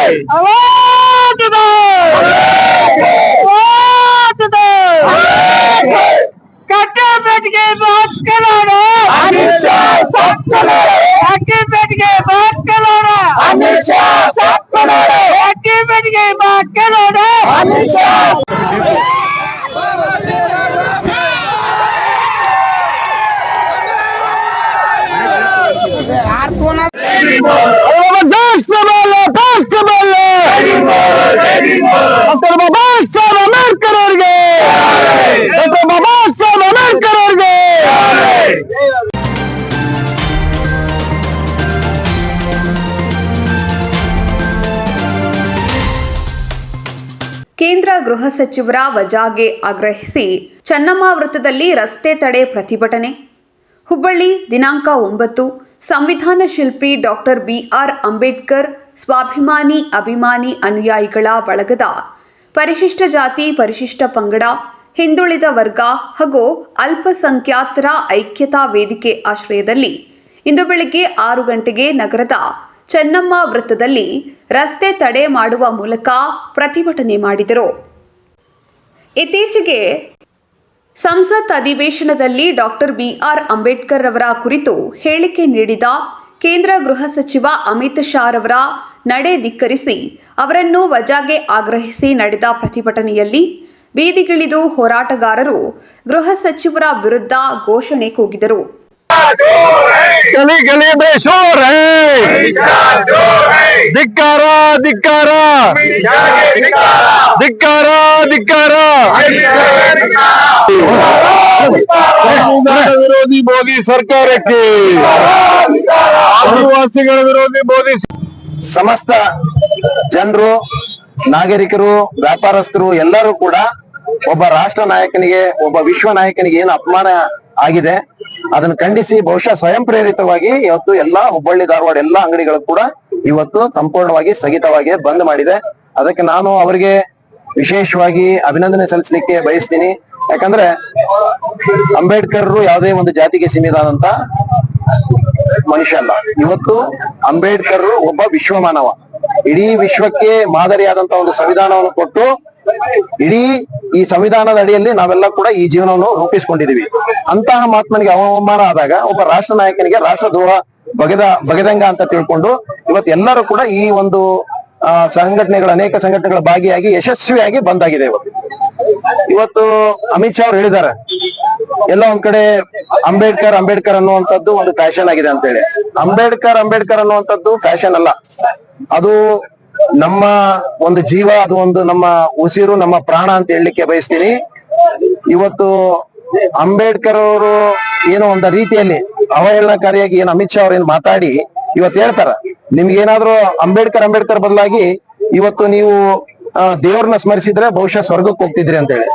आवाज़ दो आवाज़ दो कटे बैठ के बात करा रहा अमित शाह बात करा रहा कटे बैठ के बात करा रहा अमित शाह बात करा रहा कटे बैठ के बात करा रहा अमित शाह People. ಡಾಕ್ಟರ್ ಬಾಬಾ ಅಂಬೇಡ್ಕರ್ ಅವರಿಗೆ. ಡಾಕ್ಟರ್ ಬಾಬಾ ಸಾಹೇಬ್ ಅಂಬೇಡ್ಕರ್ ಕೇಂದ್ರ ಗೃಹ ಸಚಿವರ ವಜಾಗೆ ಆಗ್ರಹಿಸಿ ಚನ್ನಮ್ಮ ವೃತ್ತದಲ್ಲಿ ರಸ್ತೆ ತಡೆ ಪ್ರತಿಭಟನೆ. ಹುಬ್ಬಳ್ಳಿ ದಿನಾಂಕ ಒಂಬತ್ತು, ಸಂವಿಧಾನ ಶಿಲ್ಪಿ ಡಾಕ್ಟರ್ ಬಿಆರ್ ಅಂಬೇಡ್ಕರ್ ಸ್ವಾಭಿಮಾನಿ, ಅಭಿಮಾನಿ ಅನುಯಾಯಿಗಳ ಬಳಗದ ಪರಿಶಿಷ್ಟ ಜಾತಿ, ಪರಿಶಿಷ್ಟ ಪಂಗಡ, ಹಿಂದುಳಿದ ವರ್ಗ ಹಾಗೂ ಅಲ್ಪಸಂಖ್ಯಾತರ ಐಕ್ಯತಾ ವೇದಿಕೆ ಆಶ್ರಯದಲ್ಲಿ ಇಂದು ಬೆಳಗ್ಗೆ ಆರು ಗಂಟೆಗೆ ನಗರದ ಚೆನ್ನಮ್ಮ ವೃತ್ತದಲ್ಲಿ ರಸ್ತೆ ತಡೆ ಮಾಡುವ ಮೂಲಕ ಪ್ರತಿಭಟನೆ ಮಾಡಿದರು. ಇತ್ತೀಚೆಗೆ ಸಂಸತ್ ಅಧಿವೇಶನದಲ್ಲಿ ಡಾಕ್ಟರ್ ಬಿಆರ್ ಅಂಬೇಡ್ಕರ್ ಅವರ ಕುರಿತು ಹೇಳಿಕೆ ನೀಡಿದ ಕೇಂದ್ರ ಗೃಹ ಸಚಿವ ಅಮಿತ್ ಶಾ ರವರ ನಡೆ ಧಿಕ್ಕರಿಸಿ ಅವರನ್ನು ವಜಾಗೆ ಆಗ್ರಹಿಸಿ ನಡೆದ ಪ್ರತಿಭಟನೆಯಲ್ಲಿ ಬೀದಿಗಿಳಿದು ಹೋರಾಟಗಾರರು ಗೃಹ ಸಚಿವರ ವಿರುದ್ಧ ಘೋಷಣೆ ಕೂಗಿದರು. ವಿರೋಧಿ ಮೋದಿ ಸರ್ಕಾರಕ್ಕೆ! ಆದಿವಾಸಿಗಳ ವಿರೋಧಿ ಮೋದಿ ಸಮಸ್ತ ಜನರು, ನಾಗರಿಕರು, ವ್ಯಾಪಾರಸ್ಥರು ಎಲ್ಲರೂ ಕೂಡ ಒಬ್ಬ ರಾಷ್ಟ್ರ ನಾಯಕನಿಗೆ, ಒಬ್ಬ ವಿಶ್ವ ನಾಯಕನಿಗೆ ಏನು ಅಪಮಾನ ಆಗಿದೆ, ಅದನ್ನು ಖಂಡಿಸಿ ಬಹುಶಃ ಸ್ವಯಂ ಪ್ರೇರಿತವಾಗಿ ಇವತ್ತು ಎಲ್ಲಾ ಹುಬ್ಬಳ್ಳಿ, ಧಾರವಾಡ ಎಲ್ಲಾ ಅಂಗಡಿಗಳು ಕೂಡ ಇವತ್ತು ಸಂಪೂರ್ಣವಾಗಿ ಸ್ಥಗಿತವಾಗಿ ಬಂದ್ ಮಾಡಿದೆ. ಅದಕ್ಕೆ ನಾನು ಅವರಿಗೆ ವಿಶೇಷವಾಗಿ ಅಭಿನಂದನೆ ಸಲ್ಲಿಸಲಿಕ್ಕೆ ಬಯಸ್ತೀನಿ. ಯಾಕಂದ್ರೆ ಅಂಬೇಡ್ಕರ್ ಯಾವುದೇ ಒಂದು ಜಾತಿಗೆ ಸೀಮಿತಾದಂತ ಮನುಷ್ಯ ಅಲ್ಲ. ಇವತ್ತು ಅಂಬೇಡ್ಕರ್ ಒಬ್ಬ ವಿಶ್ವ ಮಾನವ ಇಡೀ ವಿಶ್ವಕ್ಕೆ ಮಾದರಿಯಾದಂತ ಒಂದು ಸಂವಿಧಾನವನ್ನು ಕೊಟ್ಟು ಇಡೀ ಈ ಸಂವಿಧಾನದ ಅಡಿಯಲ್ಲಿ ನಾವೆಲ್ಲ ಕೂಡ ಈ ಜೀವನವನ್ನು ರೂಪಿಸಿಕೊಂಡಿದೀವಿ. ಅಂತಹ ಮಹಾತ್ಮನಿಗೆ ಅವಮಾನ ಆದಾಗ, ಒಬ್ಬ ರಾಷ್ಟ್ರ ನಾಯಕನಿಗೆ ರಾಷ್ಟ್ರದ್ರೋಹ ಬಗೆದ, ಬಗೆದಂಗ ಅಂತ ತಿಳ್ಕೊಂಡು ಇವತ್ತು ಎಲ್ಲರೂ ಕೂಡ ಈ ಒಂದು ಸಂಘಟನೆಗಳ, ಅನೇಕ ಸಂಘಟನೆಗಳ ಭಾಗಿಯಾಗಿ ಯಶಸ್ವಿಯಾಗಿ ಬಂದಾಗಿದೆ ಇವತ್ತು. ಇವತ್ತು ಅಮಿತ್ ಶಾ ಅವ್ರು ಹೇಳಿದ್ದಾರೆ ಎಲ್ಲ ಒಂದ್ ಕಡೆ ಅಂಬೇಡ್ಕರ್ ಅಂಬೇಡ್ಕರ್ ಅನ್ನುವಂಥದ್ದು ಒಂದು ಫ್ಯಾಷನ್ ಆಗಿದೆ ಅಂತ ಹೇಳಿ ಅಂಬೇಡ್ಕರ್ ಅಂಬೇಡ್ಕರ್ ಅನ್ನುವಂಥದ್ದು ಫ್ಯಾಷನ್ ಅಲ್ಲ. ಅದು ನಮ್ಮ ಒಂದು ಜೀವ, ಅದು ಒಂದು ನಮ್ಮ ಉಸಿರು, ನಮ್ಮ ಪ್ರಾಣ ಅಂತ ಹೇಳಲಿಕ್ಕೆ ಬಯಸ್ತೀನಿ. ಇವತ್ತು ಅಂಬೇಡ್ಕರ್ ಅವರು ಏನೋ ಒಂದು ರೀತಿಯಲ್ಲಿ ಅವಹೇಳನಕಾರಿಯಾಗಿ ಏನು ಅಮಿತ್ ಶಾ ಅವ್ರ ಏನ್ ಮಾತಾಡಿ ಇವತ್ತು ಹೇಳ್ತಾರ. ನಿಮ್ಗೆ ಏನಾದ್ರು ಅಂಬೇಡ್ಕರ್ ಅಂಬೇಡ್ಕರ್ ಬದಲಾಗಿ ಇವತ್ತು ನೀವು ದೇವ್ರನ್ನ ಸ್ಮರಿಸಿದ್ರೆ ಬಹುಶಃ ಸ್ವರ್ಗಕ್ಕೆ ಹೋಗ್ತಿದ್ರಿ ಅಂತ ಹೇಳಿ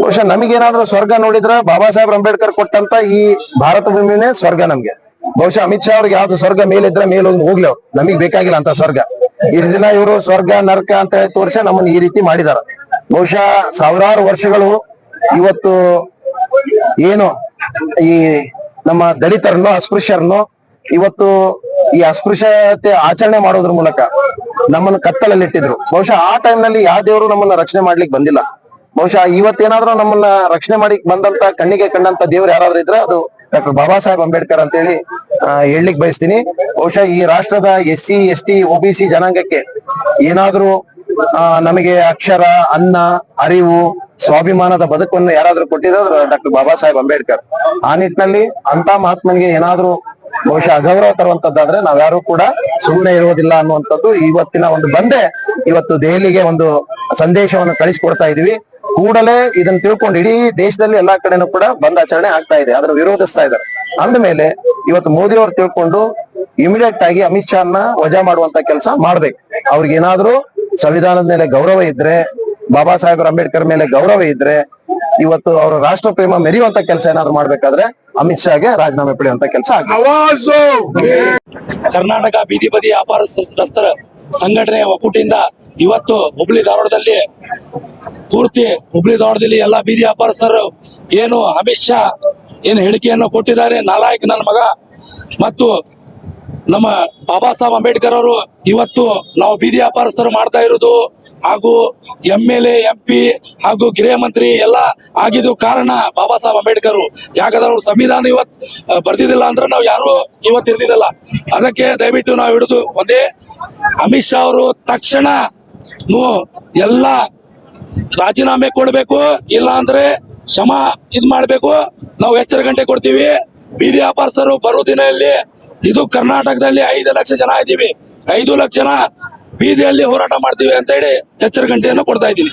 ಬಹುಶಃ ನಮಗೇನಾದ್ರೂ ಸ್ವರ್ಗ ನೋಡಿದ್ರ ಬಾಬಾ ಸಾಹೇಬ್ ಅಂಬೇಡ್ಕರ್ ಕೊಟ್ಟಂತ ಈ ಭಾರತ ಭೂಮಿನೇ ಸ್ವರ್ಗ ನಮ್ಗೆ. ಬಹುಶಃ ಅಮಿತ್ ಶಾ ಅವ್ರಿಗೆ ಯಾವ್ದು ಸ್ವರ್ಗ ಮೇಲಿದ್ರ ಮೇಲೆ ಒಂದು ಹೋಗ್ಲಿ ಅವ್ರು. ನಮಗ್ ಬೇಕಾಗಿಲ್ಲ ಅಂತ ಸ್ವರ್ಗ. ಇಷ್ಟು ದಿನ ಇವರು ಸ್ವರ್ಗ, ನರಕ ಅಂತ ತೋರಿಸಿ ನಮ್ಮನ್ನ ಈ ರೀತಿ ಮಾಡಿದಾರ. ಬಹುಶಃ ಸಾವಿರಾರು ವರ್ಷಗಳು ಇವತ್ತು ಏನು ಈ ನಮ್ಮ ದಲಿತರನ್ನು, ಅಸ್ಪೃಶ್ಯರನ್ನು ಇವತ್ತು ಈ ಅಸ್ಪೃಶ್ಯತೆ ಆಚರಣೆ ಮಾಡೋದ್ರ ಮೂಲಕ ನಮ್ಮನ್ನು ಕತ್ತಲಲ್ಲಿಟ್ಟಿದ್ರು. ಬಹುಶಃ ಆ ಟೈಮ್ನಲ್ಲಿ ಯಾವ ದೇವರು ನಮ್ಮನ್ನ ರಕ್ಷಣೆ ಮಾಡ್ಲಿಕ್ಕೆ ಬಂದಿಲ್ಲ. ಬಹುಶಃ ಇವತ್ತೇನಾದ್ರೂ ನಮ್ಮನ್ನ ರಕ್ಷಣೆ ಮಾಡಿ ಬಂದಂತ, ಕಣ್ಣಿಗೆ ಕಂಡಂತ ದೇವ್ರು ಯಾರಾದ್ರೂ ಇದ್ರೆ ಅದು ಡಾಕ್ಟರ್ ಬಾಬಾ ಸಾಹೇಬ್ ಅಂಬೇಡ್ಕರ್ ಅಂತ ಹೇಳಿ ಹೇಳಲಿಕ್ಕೆ ಹೇಳ್ಲಿಕ್ ಬಯಸ್ತೀನಿ. ಬಹುಶಃ ಈ ರಾಷ್ಟ್ರದ S C, S T OBC ಜನಾಂಗಕ್ಕೆ ಏನಾದ್ರೂ ನಮಗೆ ಅಕ್ಷರ, ಅನ್ನ, ಅರಿವು, ಸ್ವಾಭಿಮಾನದ ಬದುಕನ್ನು ಯಾರಾದ್ರೂ ಕೊಟ್ಟಿದ್ರು ಡಾಕ್ಟರ್ ಬಾಬಾ ಸಾಹೇಬ್ ಅಂಬೇಡ್ಕರ್. ಆ ನಿಟ್ಟಿನಲ್ಲಿ ಅಂತ ಮಹಾತ್ಮನಿಗೆ ಏನಾದ್ರೂ ಬಹುಶಃ ಅಗೌರವ ತರುವಂತದ್ದಾದ್ರೆ ನಾವ್ಯಾರು ಕೂಡ ಸುಮ್ಮನೆ ಇರುವುದಿಲ್ಲ ಅನ್ನುವಂಥದ್ದು ಇವತ್ತಿನ ಒಂದು ಬಂದೆ. ಇವತ್ತು ದೆಹಲಿಗೆ ಒಂದು ಸಂದೇಶವನ್ನು ಕಳಿಸಿಕೊಡ್ತಾ ಇದೀವಿ. ಕೂಡಲೇ ಇದನ್ನ ತಿಳ್ಕೊಂಡು ಇಡೀ ದೇಶದಲ್ಲಿ ಎಲ್ಲಾ ಕಡೆನೂ ಕೂಡ ಬಂದ್ ಆಚರಣೆ ಆಗ್ತಾ ಇದೆ ಅದರ ವಿರೋಧಿಸ್ತಾ ಇದ್ದಾರೆ. ಅಂದಮೇಲೆ ಇವತ್ತು ಮೋದಿ ಅವರು ತಿಳ್ಕೊಂಡು ಇಮಿಡಿಯೇಟ್ ಆಗಿ ಅಮಿತ್ ಶಾನ ವಜಾ ಮಾಡುವಂತ ಕೆಲಸ ಮಾಡ್ಬೇಕು. ಅವ್ರಿಗೆ ಏನಾದ್ರೂ ಸಂವಿಧಾನದ ಮೇಲೆ ಗೌರವ ಇದ್ರೆ, ಬಾಬಾ ಸಾಹೇಬ್ ಅಂಬೇಡ್ಕರ್ ಮೇಲೆ ಗೌರವ ಇದ್ರೆ, ಇವತ್ತು ಅವರ ರಾಷ್ಟ್ರ ಪ್ರೇಮ ಮೆರೆಯುವಂತ ಕೆಲಸ ಏನಾದ್ರು ಮಾಡ್ಬೇಕಾದ್ರೆ ಅಮಿತ್ ಶಾಗೆ ರಾಜೀನಾಮೆ ಪಡೆಯುವಂತ ಕೆಲಸ ಕರ್ನಾಟಕ ಬೀದಿ ಬದಿ ವ್ಯಾಪಾರಸ್ಥರ ಸಂಘಟನೆಯ ಒಕ್ಕೂಟದಿಂದ ಇವತ್ತು ಹುಬ್ಳಿ ಧಾರವಾಡದಲ್ಲಿ ಪೂರ್ತಿ ಹುಬ್ಳಿ ಧಾರವಾಡದಲ್ಲಿ ಎಲ್ಲಾ ಬೀದಿ ವ್ಯಾಪಾರಸ್ಥರು ಏನು ಅಮಿತ್ ಶಾ ಏನು ಹೇಳಿಕೆಯನ್ನು ಕೊಟ್ಟಿದ್ದಾರೆ. ನಾಲಾಯಕ್ ನನ್ನ ಮಗ. ಮತ್ತು ನಮ್ಮ ಬಾಬಾ ಸಾಹೇಬ್ ಅಂಬೇಡ್ಕರ್ ಅವರು ಇವತ್ತು ನಾವು ಬೀದಿ ವ್ಯಾಪಾರಸ್ಥರು ಮಾಡ್ತಾ ಇರೋದು ಹಾಗೂ ಎಂ ಎಲ್ ಎ ಪಿ ಹಾಗೂ ಗೃಹ ಮಂತ್ರಿ ಎಲ್ಲ ಆಗಿದ್ದು ಕಾರಣ ಬಾಬಾ ಸಾಹೇಬ್ ಅಂಬೇಡ್ಕರ್. ಯಾಕಂದ್ರೆ ಅವ್ರು ಸಂವಿಧಾನ ಇವತ್ತು ಬರ್ದಿದಿಲ್ಲ ಅಂದ್ರೆ ನಾವು ಯಾರು ಇವತ್ತು ಇರ್ದಿದ್ದಲ್ಲ. ಅದಕ್ಕೆ ದಯವಿಟ್ಟು ನಾವು ಹಿಡಿದು ಒಂದೇ, ಅಮಿತ್ ಶಾ ಅವರು ತಕ್ಷಣ ಎಲ್ಲ ರಾಜೀನಾಮೆ ಕೊಡಬೇಕು ಇಲ್ಲ ಅಂದ್ರೆ ಕ್ಷಮ ಇದ್ ಮಾಡಬೇಕು. ನಾವು ಎಚ್ಚರ ಗಂಟೆ ಕೊಡ್ತೀವಿ. ಬೀದಿ ವ್ಯಾಪಾರಸ್ಥರು ಬರೋ ದಿನದಲ್ಲಿ ಇದು ಕರ್ನಾಟಕದಲ್ಲಿ ಐದು ಲಕ್ಷ ಜನ ಇದ್ದೀವಿ. ಐದು ಲಕ್ಷ ಜನ ಬೀದಿಯಲ್ಲಿ ಹೋರಾಟ ಮಾಡ್ತೀವಿ ಅಂತ ಹೇಳಿ ಎಚ್ಚರ ಗಂಟೆಯನ್ನು ಕೊಡ್ತಾ ಇದ್ದೀನಿ.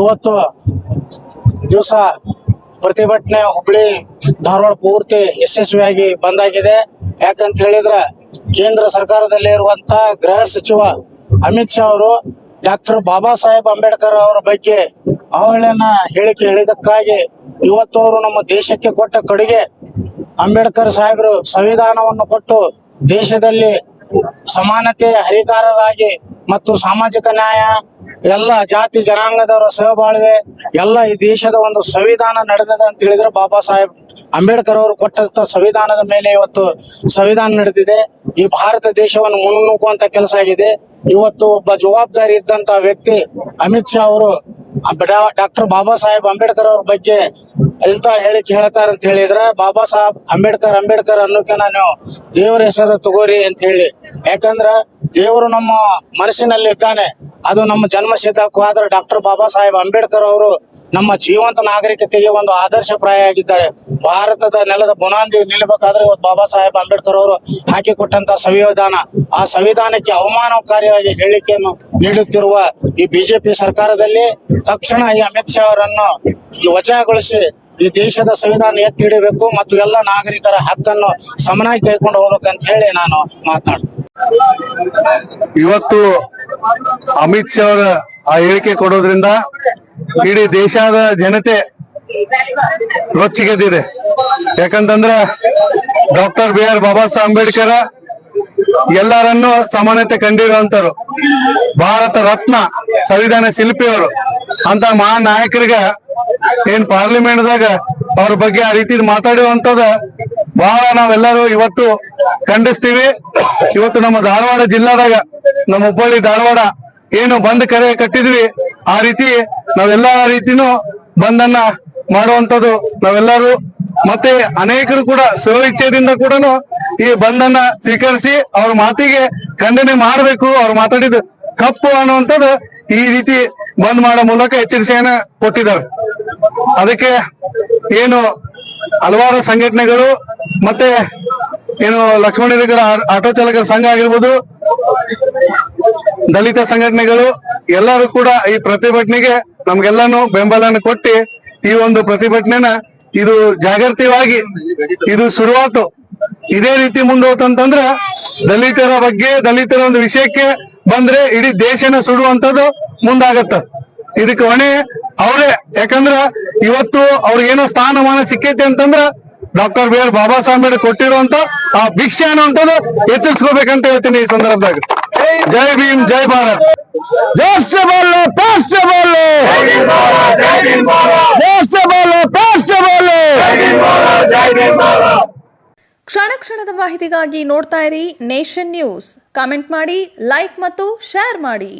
ಇವತ್ತು ದಿವಸ ಪ್ರತಿಭಟನೆ ಹುಬ್ಳಿ ಧಾರವಾಡ ಪೂರ್ತಿ ಯಶಸ್ವಿಯಾಗಿ ಬಂದಾಗಿದೆ. ಯಾಕಂತ ಹೇಳಿದ್ರೆ ಕೇಂದ್ರ ಸರ್ಕಾರದಲ್ಲಿ ಇರುವಂತ ಗೃಹ ಸಚಿವ ಅಮಿತ್ ಶಾ ಅವರು ಡಾಕ್ಟರ್ ಬಾಬಾ ಸಾಹೇಬ್ ಅಂಬೇಡ್ಕರ್ ಅವರ ಬಗ್ಗೆ ಅವಳನ್ನ ಹೇಳಿಕೆ ಹೇಳಿದಕ್ಕಾಗಿ ಇವತ್ತು ನಮ್ಮ ದೇಶಕ್ಕೆ ಕೊಟ್ಟ ಕೊಡುಗೆ ಅಂಬೇಡ್ಕರ್ ಸಾಹೇಬರು ಸಂವಿಧಾನವನ್ನು ಕೊಟ್ಟು ದೇಶದಲ್ಲಿ ಸಮಾನತೆಯ ಹರಿಕಾರರಾಗಿ ಮತ್ತು ಸಾಮಾಜಿಕ ನ್ಯಾಯ, ಎಲ್ಲ ಜಾತಿ ಜನಾಂಗದವರ ಸಹಬಾಳ್ವೆ, ಎಲ್ಲ ಈ ದೇಶದ ಒಂದು ಸಂವಿಧಾನ ನಡೆದಿದೆ ಅಂತ ಹೇಳಿದ್ರೆ ಬಾಬಾ ಸಾಹೇಬ್ ಅಂಬೇಡ್ಕರ್ ಅವರು ಕೊಟ್ಟಂತ ಸಂವಿಧಾನದ ಮೇಲೆ ಇವತ್ತು ಸಂವಿಧಾನ ನಡೆದಿದೆ. ಈ ಭಾರತ ದೇಶವನ್ನು ಮುನ್ನುಗ್ಗುವಂತ ಕೆಲಸ ಆಗಿದೆ. ಇವತ್ತು ಒಬ್ಬ ಜವಾಬ್ದಾರಿ ಇದ್ದಂತ ವ್ಯಕ್ತಿ ಅಮಿತ್ ಶಾ ಅವರು ಡಾಕ್ಟರ್ ಬಾಬಾ ಸಾಹೇಬ್ ಅಂಬೇಡ್ಕರ್ ಅವ್ರ ಬಗ್ಗೆ ಎಂತ ಹೇಳಿಕೆ ಹೇಳ್ತಾರ ಅಂತ ಹೇಳಿದ್ರೆ, ಬಾಬಾ ಸಾಹೇಬ್, ಅಂಬೇಡ್ಕರ್ ಅಂಬೇಡ್ಕರ್ ಅನ್ನೋಕೆ ನಾನು ದೇವರ ಹೆಸರು ತಗೋರಿ ಅಂತ ಹೇಳಿ. ಯಾಕಂದ್ರ ದೇವರು ನಮ್ಮ ಮನಸ್ಸಿನಲ್ಲಿ ಇದ್ದಾನೆ ಅದು ನಮ್ಮ ಜನ್ಮ ಸಿದ್ಧಕ್ಕೂ ಆದ್ರೆ ಡಾಕ್ಟರ್ ಬಾಬಾ ಸಾಹೇಬ್ ಅಂಬೇಡ್ಕರ್ ಅವರು ನಮ್ಮ ಜೀವಂತ ನಾಗರಿಕತೆಗೆ ಒಂದು ಆದರ್ಶಪ್ರಾಯ ಆಗಿದ್ದಾರೆ. ಭಾರತದ ನೆಲದ ಬುನಾದಿ ನಿಲ್ಲಬೇಕಾದ್ರೆ ಇವತ್ತು ಬಾಬಾ ಸಾಹೇಬ್ ಅಂಬೇಡ್ಕರ್ ಅವರು ಹಾಕಿಕೊಟ್ಟಂತ ಸಂವಿಧಾನ. ಆ ಸಂವಿಧಾನಕ್ಕೆ ಅವಮಾನಕಾರಿಯಾಗಿ ಹೇಳಿಕೆಯನ್ನು ನೀಡುತ್ತಿರುವ ಈ ಬಿಜೆಪಿ ಸರ್ಕಾರದಲ್ಲಿ ತಕ್ಷಣ ಈ ಅಮಿತ್ ಶಾ ಅವರನ್ನು ವಜಾಗೊಳಿಸಿ ಈ ದೇಶದ ಸಂವಿಧಾನ ಎತ್ತಿ ಹಿಡಿಬೇಕು ಮತ್ತು ಎಲ್ಲ ನಾಗರಿಕರ ಹಕ್ಕನ್ನು ಸಮನಾಗಿ ಕೈಕೊಂಡು ಹೋಗ್ಬೇಕಂತ ಹೇಳಿ ನಾನು ಮಾತನಾಡ್ತೀನಿ. ಇವತ್ತು ಅಮಿತ್ ಶಾ ಅವರ ಆ ಹೇಳಿಕೆ ಕೊಡೋದ್ರಿಂದ ಇಡೀ ದೇಶದ ಜನತೆ ರೊಚ್ಚಿಗೆದ್ದಿದೆ ಯಾಕಂತಂದ್ರ doctor B R Baba Saheb Ambedkar ಎಲ್ಲರನ್ನೂ ಸಮಾನತೆ ಕಂಡಿರುವಂತರು ಭಾರತ ರತ್ನ ಸಂವಿಧಾನ ಶಿಲ್ಪಿಯವರು. ಅಂತ ನಾಯಕರಿಗೆ ಏನ್ ಪಾರ್ಲಿಮೆಂಟ್ದಾಗ ಅವ್ರ ಬಗ್ಗೆ ಆ ರೀತಿ ಮಾತಾಡುವಂತದ ಬಹಳ ನಾವೆಲ್ಲರೂ ಇವತ್ತು ಖಂಡಿಸ್ತೀವಿ. ಇವತ್ತು ನಮ್ಮ ಧಾರವಾಡ ಜಿಲ್ಲಾದಾಗ, ನಮ್ಮ ಹುಬ್ಬಳ್ಳಿ ಧಾರವಾಡ ಏನು ಬಂದ್ ಕರೆ ಕಟ್ಟಿದ್ವಿ. ಆ ರೀತಿ ನಾವೆಲ್ಲಾ ರೀತಿನೂ ಬಂದನ್ನ ಮಾಡುವಂತದ್ದು ನಾವೆಲ್ಲರೂ. ಮತ್ತೆ ಅನೇಕರು ಕೂಡ ಸ್ವಇಚ್ಛೆಯಿಂದ ಕೂಡ ಈ ಬಂದನ್ನ ಸ್ವೀಕರಿಸಿ ಅವ್ರ ಮಾತಿಗೆ ಖಂಡನೆ ಮಾಡಬೇಕು, ಅವ್ರು ಮಾತಾಡಿದ ತಪ್ಪು ಅನ್ನುವಂಥದ್ದು ಈ ರೀತಿ ಬಂದ್ ಮಾಡೋ ಮೂಲಕ ಎಚ್ಚರಿಕೆಯನ್ನ ಕೊಟ್ಟಿದ್ದಾರೆ. ಅದಕ್ಕೆ ಏನು ಹಲವಾರು ಸಂಘಟನೆಗಳು ಮತ್ತೆ ಏನು ಲಕ್ಷ್ಮಣರಿಗರ ಆಟೋ ಚಾಲಕರ ಸಂಘ ಆಗಿರ್ಬೋದು, ದಲಿತ ಸಂಘಟನೆಗಳು, ಎಲ್ಲರೂ ಕೂಡ ಈ ಪ್ರತಿಭಟನೆಗೆ ನಮ್ಗೆಲ್ಲಾನು ಬೆಂಬಲನ ಕೊಟ್ಟಿ ಈ ಒಂದು ಪ್ರತಿಭಟನೆನ ಇದು ಜಾಗೃತಿವಾಗಿ ಇದು ಶುರುವಾತು. ಇದೇ ರೀತಿ ಮುಂದೋತಂತಂದ್ರ ದಲಿತರ ಬಗ್ಗೆ, ದಲಿತರ ಒಂದು ವಿಷಯಕ್ಕೆ ಬಂದ್ರೆ ಇಡೀ ದೇಶನ ಸುಡುವಂತದ್ದು ಮುಂದಾಗತ್ತ. ಇದಕ್ಕೆ ಹೊಣೆ ಅವರೇ. ಯಾಕಂದ್ರ ಇವತ್ತು ಅವ್ರಿಗೇನೋ ಸ್ಥಾನಮಾನ ಸಿಕ್ಕೈತೆ ಅಂತಂದ್ರ doctor B R Baba Saheb Ambedkar ಕೊಟ್ಟಿರುವಂತ ಆ ಭಿಕ್ಷೆ ಅನ್ನುವಂಥದ್ದು ಎಚ್ಚರಿಸ್ಕೋಬೇಕಂತ ಹೇಳ್ತೀನಿ ಈ ಸಂದರ್ಭದಾಗ. ಜೈ ಭೀಮ್ ಜೈ ಭಾರತ್. ದೇಶ ಬೋಲೋ ದೇಶ ಬೋಲೋ ದೇಶ ಬೋಲೋ ದೇಶ ಬೋಲೋ ಕ್ಷಣ ಕ್ಷಣದ ಮಾಹಿತಿಗಾಗಿ ನೋಡ್ತಾ ಇರಿ ನೇಷನ್ ನ್ಯೂಸ್. ಕಾಮೆಂಟ್ ಮಾಡಿ ಲೈಕ್ ಮತ್ತು ಶೇರ್ ಮಾಡಿ.